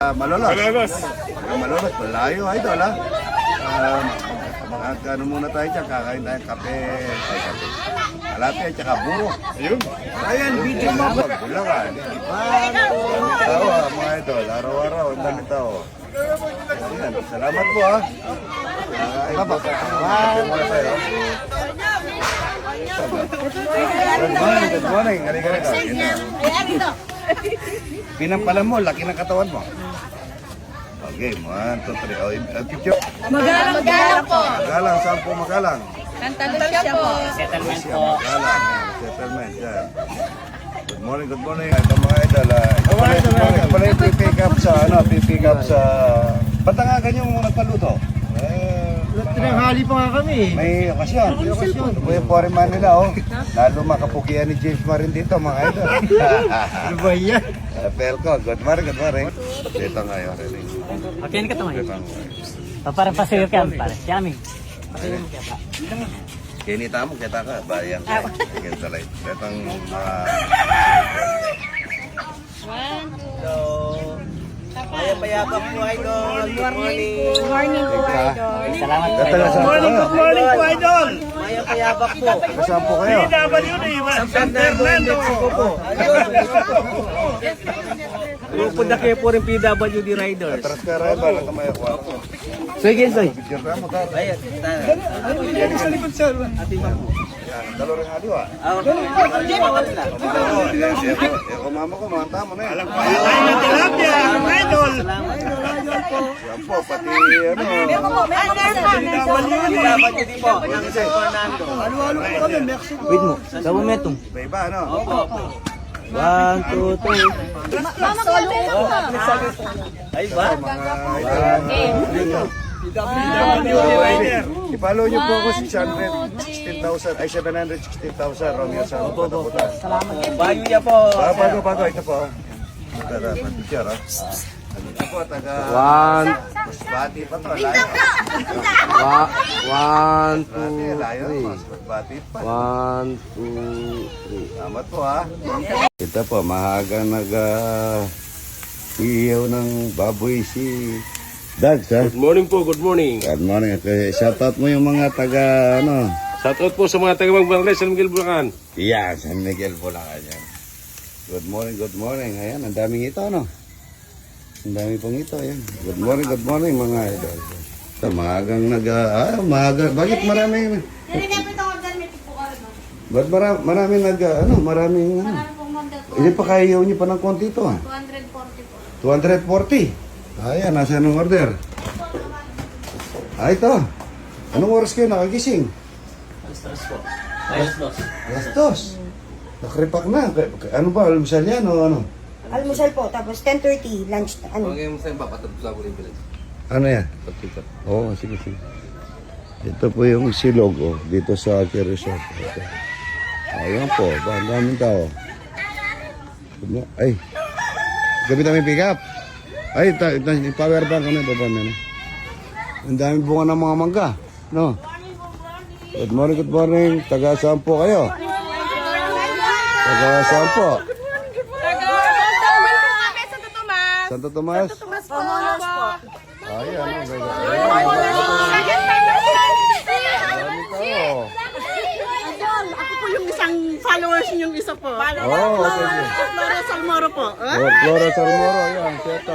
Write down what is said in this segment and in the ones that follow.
Ah, Malolos. Malolos. Pagka Malolos, malayo, idol, ha? Um, mag ano muna tayo dyan, kakain tayo kape, ay kape. Alapia, tsaka buro. Ayun. Ayan, video mo po. Bulacan. Tao, ah, mga idol. Araw-araw, ang dami tao. Ayan, salamat po, ha? Kape muna tayo. Good morning, good morning. Na ka. Pinampalan mo, laki ng katawan mo. Okay, one, two, three. Oh, uh, picture. Magalang magalang po. Magalang, saan po magalang? Nantalusya po. Settlement po. magalang. Settlement, yan. Good morning, good morning. Ito mga idol. ah. Ito pala, ito pala, ito pala yung pipick up sa, ano, pipick up sa... Ba't nga ganyan yung nagpaluto? Eh, Tinanghali pa nga kami. may okasyon. May okasyon. Yung foreman nila, oh. Lalo makapugian ni James Marin dito, mga idol. Ano ba yan? Uh, Pelco, good morning, good morning. Dito ngayon, René. Okay, ka tama. Dito ngayon. Para pasayo ka, para. Yummy. Kinita mo, kita ka, bayan ka. Sige, talay. Itong mga... Kaya payabak po, idol. Good morning. Morning po, idol. Salamat po. Taga saan po kayo? morning po, idol. Maya payabak po. Taga saan po kayo? San Fernando, Mexico po. Grupo na kayo po rin PWD Riders. Atras ka, Ray, ba? Nakamaya ko ako. Sige, Soy. Picture ka mo, ka. Ayan, Yan sa likod, sir. Yan, dalo rin aliw, ah. Oo, eh, eh, eh, eh, kumama ko, mga tamo na yan. Alam ko, Tilapia, idol. yan po, pati, ano, PWD po, ng San Fernando. Halo-halo po kami, Mexico. Wait mo, sa momentum. iba-iba, ano? One, two, three. Mama, kaya lang ka. Ay ba? Mga. I-follow niyo po ako 616,000, ay 716,000, Romeo sa Pataputas. Bayo niya po. Bago, bago, ito po. Ito na, picture, ah. Ito po, taga... One, Bati pa to, layo. wa, one, two, layo. three. Mas Bati pa. One, two, three. Salamat po ha. Ito po, maaga nag uh, iiyaw ng baboy si Dags ha. Good morning po, good morning. Good morning. Okay, shoutout mo yung mga taga ano. Shoutout po sa mga taga Magbarangay, San Miguel, Bulacan. Yan, San Miguel Bulacan yan. Good morning, good morning. Ayan, ang daming ito ano. Ang dami pong ito. Ayan. Good morning, good morning mga idol. Ito, maagang nag... ah, maaga. Bakit maraming... Ba't marami, maraming nag... ano, maraming... Ano, hindi pa kaya niyo pa ng konti ito ah. 240 po. 240. Ayan, nasa anong order? Ah, ito. Anong oras kayo nakagising? Alas po. Alas dos. Alas dos. Nakripak na. Ano ba, almusal yan o ano? Almusal po, tapos 10.30, lunch, ano? Ano yan? Oo, sige, sige. Ito po yung silog, oh, dito sa Aki Resort. Ito. Ayan po, ba, ang daming tao. Ano? Ay, gabi namin pick up. Ay, ta, ta, power bank ano, baba na. Ang daming bunga ng mga mangga. No? Good morning, good morning. Taga saan po kayo? Taga saan po? Santo Tomas. Pamulos po. Ay, ano. Idol, ako po yung isang followers niyong isa po. Oh, okay. Flora Salmoro po. Oh, Flora Salmoro, yan, seto.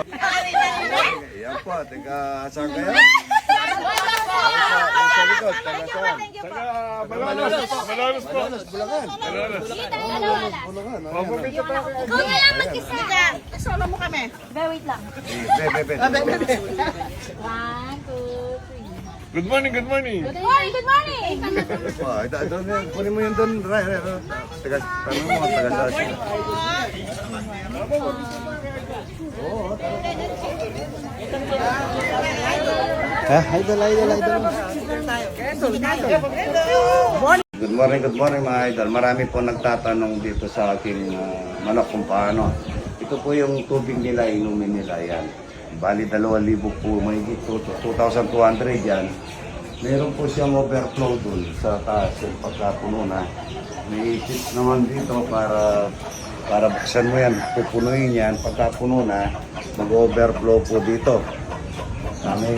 Yan po, teka, saan kayo? Sa, likod, taga saan? Taga Malolos. Malolos po. Bulacan. Malolos. Bulacan, Opo, ayan. kita pa. Ikaw na lang mag-isa. Mo kami. Be, wait lang. Be, be, be. One, two, three. Good morning, good morning. Good morning, good morning. Oh, ito, ito, kunin mo yun doon, Ray, Ray, Ray. Taga, tanong mo, taga saan siya? Ha? Idol, idol, idol. Good morning, good morning mga idol. Marami po nagtatanong dito sa aking ah, manok kung paano. Ito po yung tubig nila, inumin nila yan. Bali, 2,000 po, may 2,200 yan. Meron po siyang overflow dun sa taas yung pagkapuno na. May isip naman dito para para buksan mo yan, pupunuin yan, pagka puno na, mag-overflow po dito. Ah, may,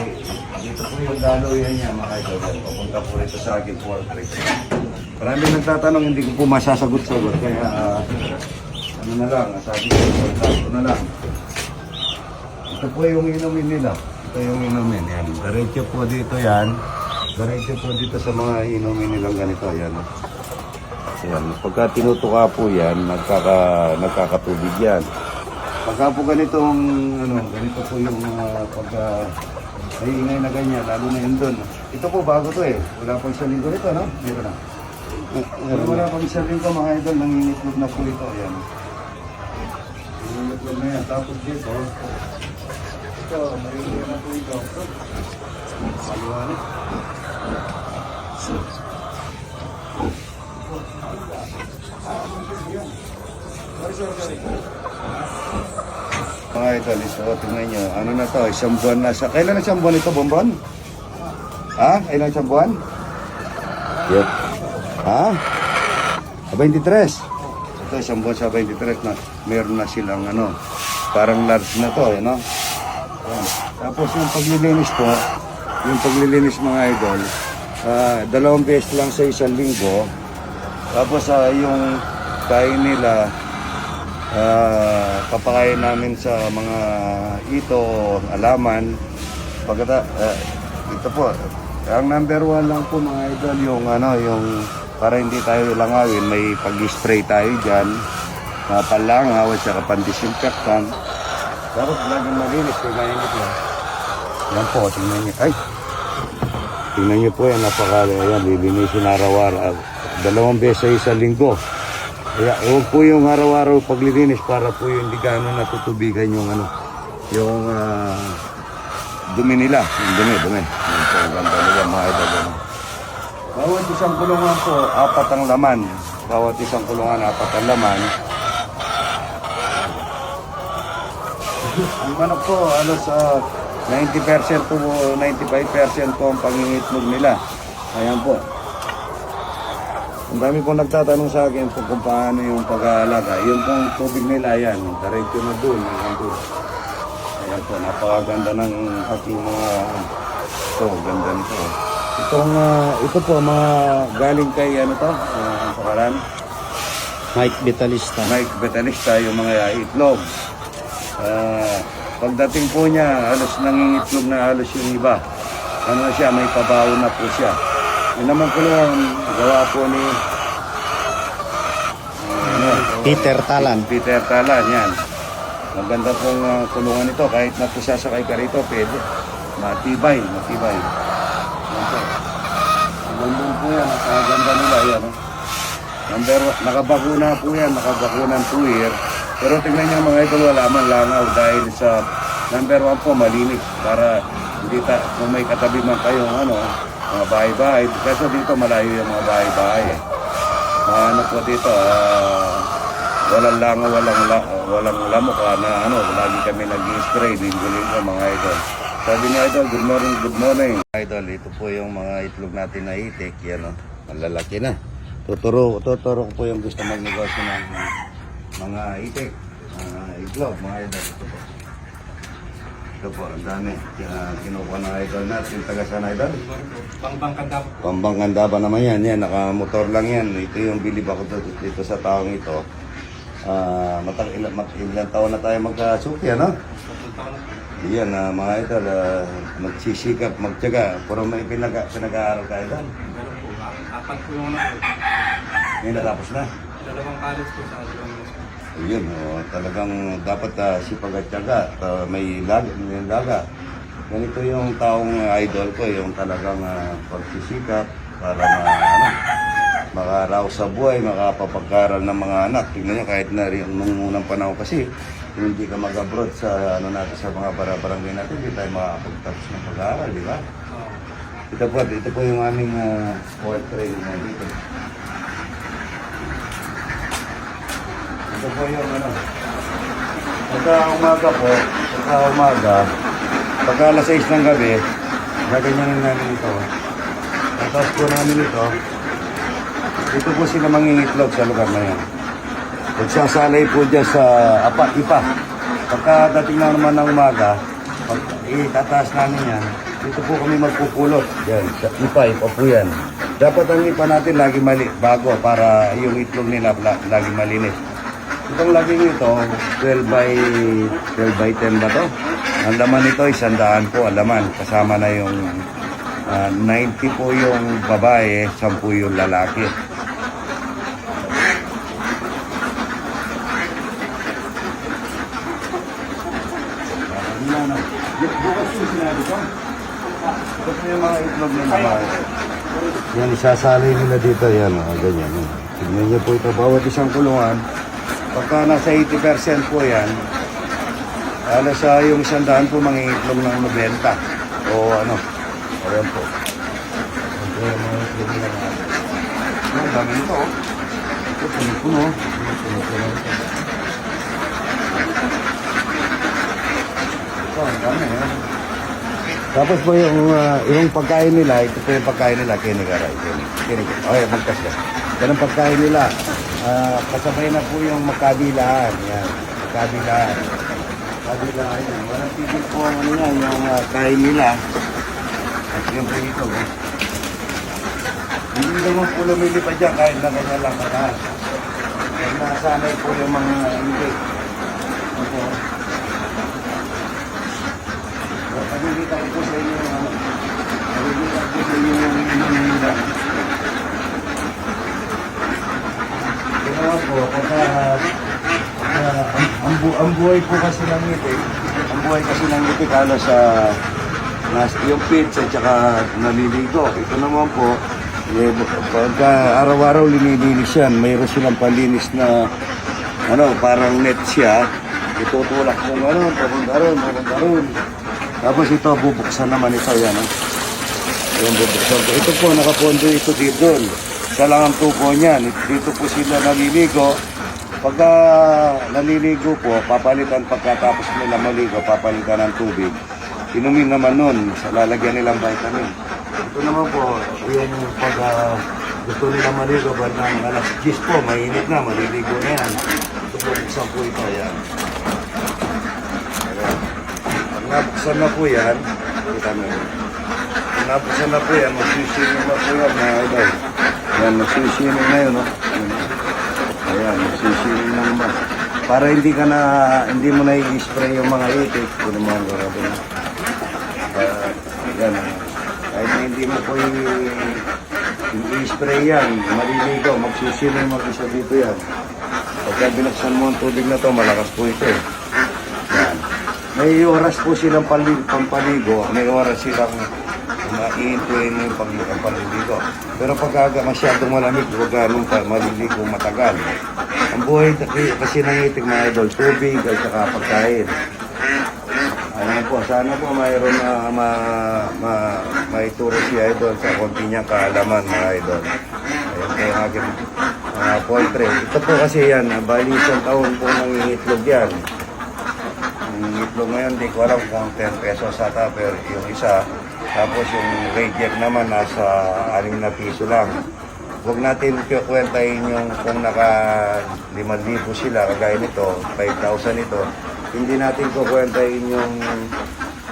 dito po yung daluyan niya mga idol. Papunta po rito sa akin po. Marami nagtatanong, hindi ko po masasagot-sagot. Kaya, ah, ano na lang, sabi ko, na lang. Ito po yung inumin nila. Ito yung inumin. Yan. Diretso po dito yan. Diretso po dito sa mga inumin nilang ganito. Yan. Yan. Pagka tinutuka po yan, nagkaka, nagkakatubig yan. Pagka po ganitong, ano, ganito po yung uh, pagka may ingay na ganyan, lalo na yun doon. Ito po bago to eh. Wala pang isang linggo nito, no? Dito na. Wala, wala pang isang linggo mga idol, nangingitlog na po ito. Ayan. Nangingitlog na yan. Tapos dito, ito, nangingitlog na po ito. Maliwanag. Mga idol, ito, tingnan nyo. Ano na to, isang buwan na sa... Kailan na isang buwan ito, Bonbon? Ha? Kailan isang buwan? Yep. Ha? Sa 23. Ito, isang buwan sa 23 na meron na silang ano, parang large na to, eh, no? Tapos yung paglilinis po, yung paglilinis mga idol, ah, dalawang beses lang sa isang linggo. Tapos ah, yung kain nila, Ah, papakain namin sa mga ito, alaman. Pagkata, ah, ito po, ang number one lang po mga idol, yung ano, yung para hindi tayo langawin, may pag-spray tayo dyan, uh, palangaw at saka pandisinfectant. Tapos laging malinis, kaya ito. Yan po, tingnan niyo. Ay! Tingnan niyo po yan, napaka, yan, lilinisin araw-araw. Dalawang beses sa linggo. Kaya huwag po yung araw-araw paglilinis para po yung hindi gano'n natutubigan yung ano, yung ah, dumi nila. Yung dumi, dumi. Yung po, ganda nila mga idol. ano. Bawat isang kulungan po, apat ang laman. Bawat isang kulungan, apat ang laman. Manok po, alos ah, 90% to 95% po ang pangingitlog nila. Ayan po. Ang dami pong nagtatanong sa akin kung, kung paano yung pag-aalaga. Yung pong tubig nila, yan, diretso na doon, hanggang doon. Ayan po, napakaganda ng aking mga, ito, ganda nito. Itong, ah, ito po, mga galing kay, ano to, uh, ang pangalan? Mike Vitalista. Mike Betalista, yung mga itlog. Ah, pagdating po niya, halos nangingitlog na halos yung iba. Ano na siya, may pabaho na po siya. Yun naman po lang, gawa po ni ano, Peter Talan. Peter Talan, yan. Maganda pong ah, kulungan ito, kahit na po sasakay ka rito, pwede. Matibay, matibay. Yan po. Yan, ang ganda nila, yan. oh. Number nakabakuna po yan, nakabakunan 2 year. Pero tingnan niyo mga idol, wala man langaw dahil sa number one po, malinis. Para hindi ta, kung may katabi man kayo, ano, mga bahay-bahay. Kasi dito malayo yung mga bahay-bahay. Eh. Ano po dito, ah, walang langaw, walang, la, walang lamok, ah, na ano, lagi kami nag-spray, linggo-linggo mga idol. Sabi ni Idol, good morning, good morning. Idol, ito po yung mga itlog natin na itik, yan o, malalaki na. Tuturo, tuturo ko po yung gusto magnegosyo ng mga itik, mga itlog, mga idol. Ito po. Ito po, ang dami. Kaya kinukuha ng idol natin. Taga saan idol? Pambangkanda ba naman yan? Yan, nakamotor lang yan. Ito yung bilib ako dito, dito sa taong ito. Ah, matang ilan, mat, ilang taon na tayo magkasuki, ano? Yan, ah, mga idol, ah, magsisikap, magtyaga. Puro may pinag pinag-aaral ka, idol. Apat po yung ko. May natapos na. Dalawang college po sa Alabang Ayun, oh, talagang dapat uh, sipag at tiyaga. Ah, may laga, may laga. Ganito yung taong idol ko, yung talagang uh, pagsisikap para ma, ano, makaraw sa buhay, makapapagkaral ng mga anak. Tingnan nyo, kahit na rin nung unang panahon kasi, kung hindi ka mag-abroad sa ano natin sa mga bara-barangay natin, hindi tayo makakapagtapos ng pag-aaral, di ba? Ito po, ito po yung aming uh, sport training na dito. Ito po yung ano. Pagka umaga po, pagka umaga, pagka alas 6 ng gabi, gaganyanin namin ito. Tapos po namin ito. Dito po sila mangingitlog sa lugar na yan. Magsasalay po dyan sa apa, ipa. Pagka dating na naman ng umaga, pag itataas namin yan, dito po kami magpupulot. Yan, sa ipa, ipa po yan. Dapat ang ipa natin lagi mali, bago para yung itlog nila la- lagi malinis. Itong laging ito, 12 by 12 by 10 ba to? Ang laman nito, isandaan po ang laman. Kasama na yung ah, 90 po yung babae, 10 yung lalaki. Bukas yung sinabi po ng babae. Yan, isasali nila dito. Yan, oh, ganyan. Tignan niyo po ito. Bawat isang kulungan. Pagka nasa 80% po yan, alas sa yung isang daan po mangingitlog ng 90. O ano. Ayan po. Ito yung mga itlog nila. Ang dami nito. oh. Ito, puno-puno. Puno-puno. Ito, ang dami. eh. Tapos po yung, ah, yung pagkain nila, ito po yung pagkain nila, kinigaray. Kinig. Okay, magkas ka. Yan ang pagkain nila. Ah, kasabay na po yung magkabilaan. Yan, magkabilaan. Magkabilaan yan. Walang tigil po ang ano yan, yung ah, kain nila. At yun po ito. eh. Hindi naman po lumilipad dyan kahit na ganyan lang kataas. Pag nasanay po yung mga hindi. Ito. Pagkikita ko po sa inyo yung ano. Pagkikita ko sa inyo yung inuminda. Ginawa po, pagka pagka ang, ang, bu- ang buhay po kasi ng itik, ang buhay kasi ng itik halos sa nas yung pits at saka naliligo. Ito naman po, eh, pagka araw-araw linilinis yan, mayroon silang palinis na ano, parang net siya. Itutulak kung ano, papunta ron, papunta ron. Tapos ito, bubuksan naman ito yan. Eh. Yung bubuksan ko. Ito po, nakapondo ito dito. Siya lang ang niyan. Dito po sila naliligo. Pagka naliligo po, papalitan pagkatapos nila maligo, papalitan ng tubig. Inumin naman nun, sa lalagyan nilang vitamin. Ito naman po, yung pag ah, gusto nila maligo, ba ng alas 10 po, mainit na, maliligo na yan. Ito po, buksan po ito, yan. Pag nabuksan na po yan, kita mo. Pag nabuksan na po yan, magsisinig na po yan, mga idol. Yan, magsisinig na yun, no? Yan. Ayan, magsisinig na naman. Para hindi ka na, hindi mo na i-spray yung mga itik, kung naman grabe na. Uh, yan, ah. kahit na hindi mo po i-spray yan, maliligaw, magsisinig mag-isa dito yan. Pagka binuksan mo ang tubig na to, malakas po ito eh. May oras po silang pali- pampaligo, may oras silang maiintuin yung pag ang paliligo. Pero pagka masyadong malamig, huwag ganun pa, maliligo matagal. Ang buhay kasi- kasi ng itik mga idol, tubig at saka pagkain. Ayan po, sana po mayroon na ma, ma, maituro si Idol sa konti niyang kaalaman mga Idol. Ayan po yung aking mga poultry. Ito po kasi yan, bali isang taon po nangingitlog yan. Ang itlog ngayon, di ko alam kung 10 pesos ata, pero yung isa. Tapos yung reject naman, nasa 6 na piso lang. Huwag natin kwentahin yung kung naka 5,000 sila, kagaya nito, 5,000 ito. Hindi natin kukwentahin yung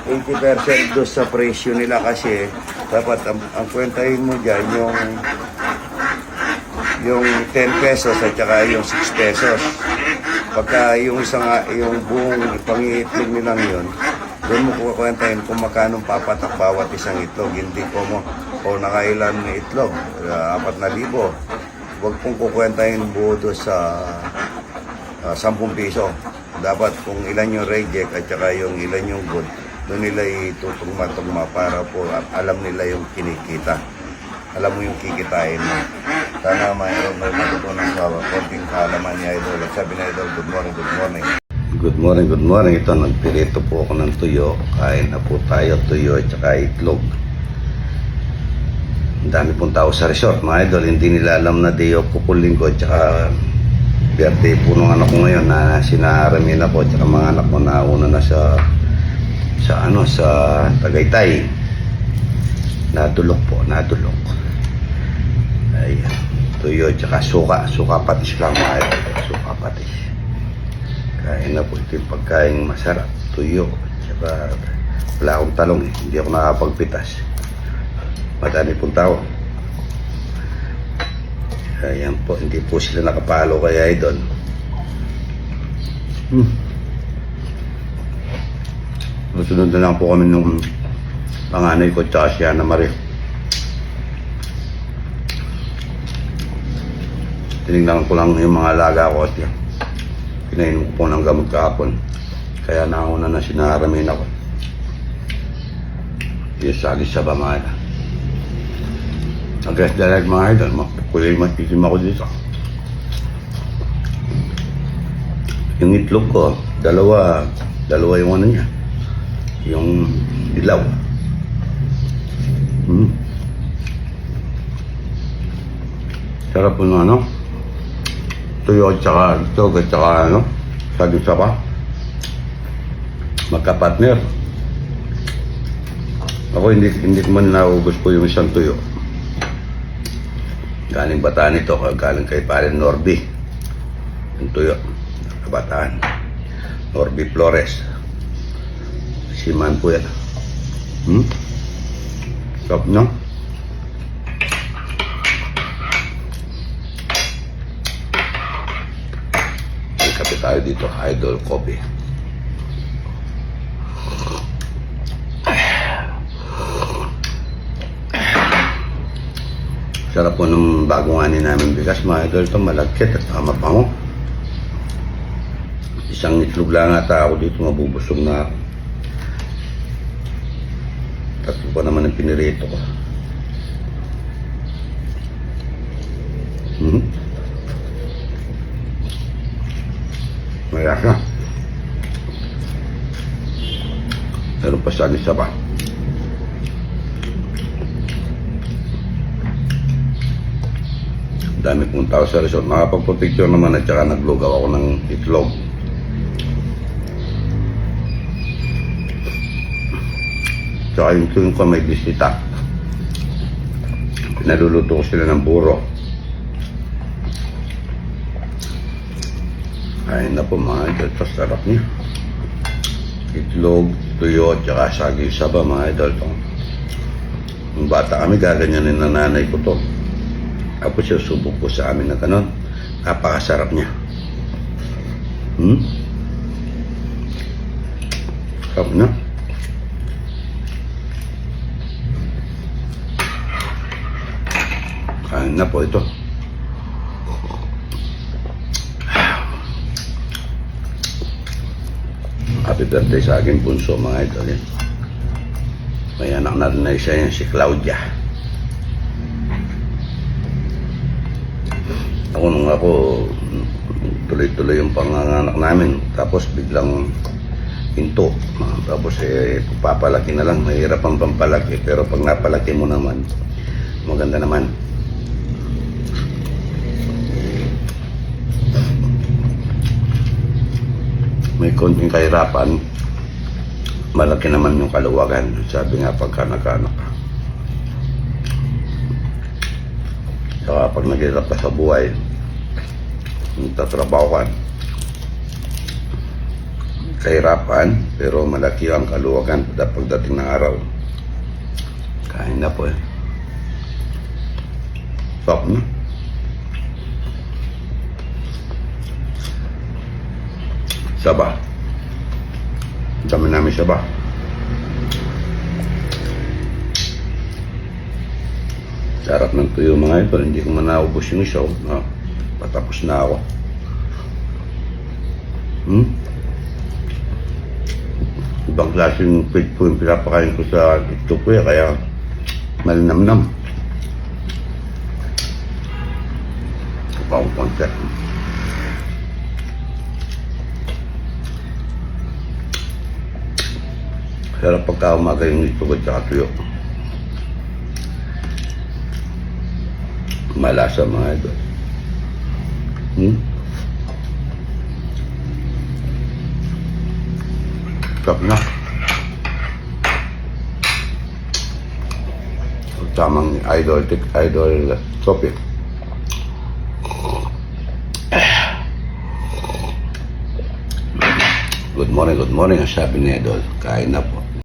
80% doon sa presyo nila kasi dapat ang, ang kwentahin mo dyan yung yung 10 pesos at saka yung 6 pesos. Pagka yung isang yung buong pangiitlog nilang yun, doon mo kukwentahin kung magkano papatak bawat isang itlog. Hindi po mo o nakailan na itlog, uh, apat na libo. Huwag pong kukwentahin buo doon sa ah, 10 piso. Dapat kung ilan yung reject at saka yung ilan yung good, doon nila itutugma-tugma para po alam nila yung kinikita. Alam mo yung kikitain mo. Sana mayroon may matutunan sa konting kaalaman ni Idol. At sabi ni Idol, good morning, good morning. Good morning, good morning. Ito, nagpirito po ako ng tuyo. Kain na po tayo, tuyo at saka itlog. Ang dami pong tao sa resort, mga idol. Hindi nila alam na day off ko at saka birthday po nung anak ko ngayon na sinaramin ako at saka mga anak ko nauna na sa sa ano sa Tagaytay. Nadulok po, nadulok. Ayan. Tuyo, tsaka suka. Suka patis lang mga idol. Suka patis. Kain na po ito yung pagkain masarap. Tuyo. Tsaka wala akong talong eh. Hindi ako nakapagpitas. Madami pong tao. Ayan po, hindi po sila nakapalo kay Idol. Hmm. Susunod na lang po kami nung panganay ko tsaka si Ana Marie. Tinignan ko lang yung mga alaga ko at yan. Pinainom ko po ng gamot kahapon. Kaya nauna na sinaramin ako. Yung sagis sa bamala. Agad dalag mga idol, mapukulay matitim ako dito. Yung itlog ko, dalawa, dalawa yung ano niya. Yung dilaw. Hmm. Sarap po ano. Tuyo at saka itlog at saka ano. Sabi sa pa. Magka-partner. Ako hindi, hindi man naubos po yung isang tuyo. Galing bataan ito, galing kay Paren Norby. Yung tuyo, kabataan. Norby Flores. Si Man po yan. Hmm? Sarap no? Tayo dito, Idol Coffee. Sarap po nung bagong ani namin bigas, mga idol. Ito malagkit at tama pa mo. Isang itlog lang ata ako dito, mabubusog na ako. Tatlo pa naman ang pinirito ko. Mayaka. Meron pa sa isa pa. dami pong tao sa resort. Nakapagpapicture naman at saka naglugaw ako ng itlog. Tsaka yung tuwing ko may bisita. Naluluto ko sila ng buro. Ayun na po mga idol. Sarap niya. Itlog, tuyo, at saka saging saba mga idol. Nung bata kami, gaganyanin na nanay ko to. Tapos susubok po sa amin na ganon. Napakasarap niya. Hmm? Sarap na. Kain na po ito. Happy birthday sa aking bunso mga idol. yan. May anak na rin na isa yan, si Claudia. Ako nung ako, tuloy-tuloy yung panganganak namin. Tapos biglang hinto. Ah, Tapos eh, papalaki na lang. Mahirap ang pampalaki. Pero pag napalaki mo naman, maganda naman. May konting kahirapan. Malaki naman yung kaluwagan. Sabi nga pagka nagkaanak ka. Saka pag naghirap ka sa buhay, nagtatrabaho ka, kahirapan, pero malaki ang kaluwagan pagdating ng araw. Kain na po eh. Stop na. Saba. Dami namin saba. Sarap ng tuyo mga ito. Hindi ko man naubos yung isa. oh. Ah, patapos na ako. Hmm? Ibang klaseng feed po yung pinapakain ko sa itlog ko eh, kaya malinamnam. Pang Pero pagka umaga yung itlog at saka. Malasa mga idol. Hmm? Sarap na. Tamang idol, idol topic. Good morning, good morning. Ang sabi ni Idol, kain na po.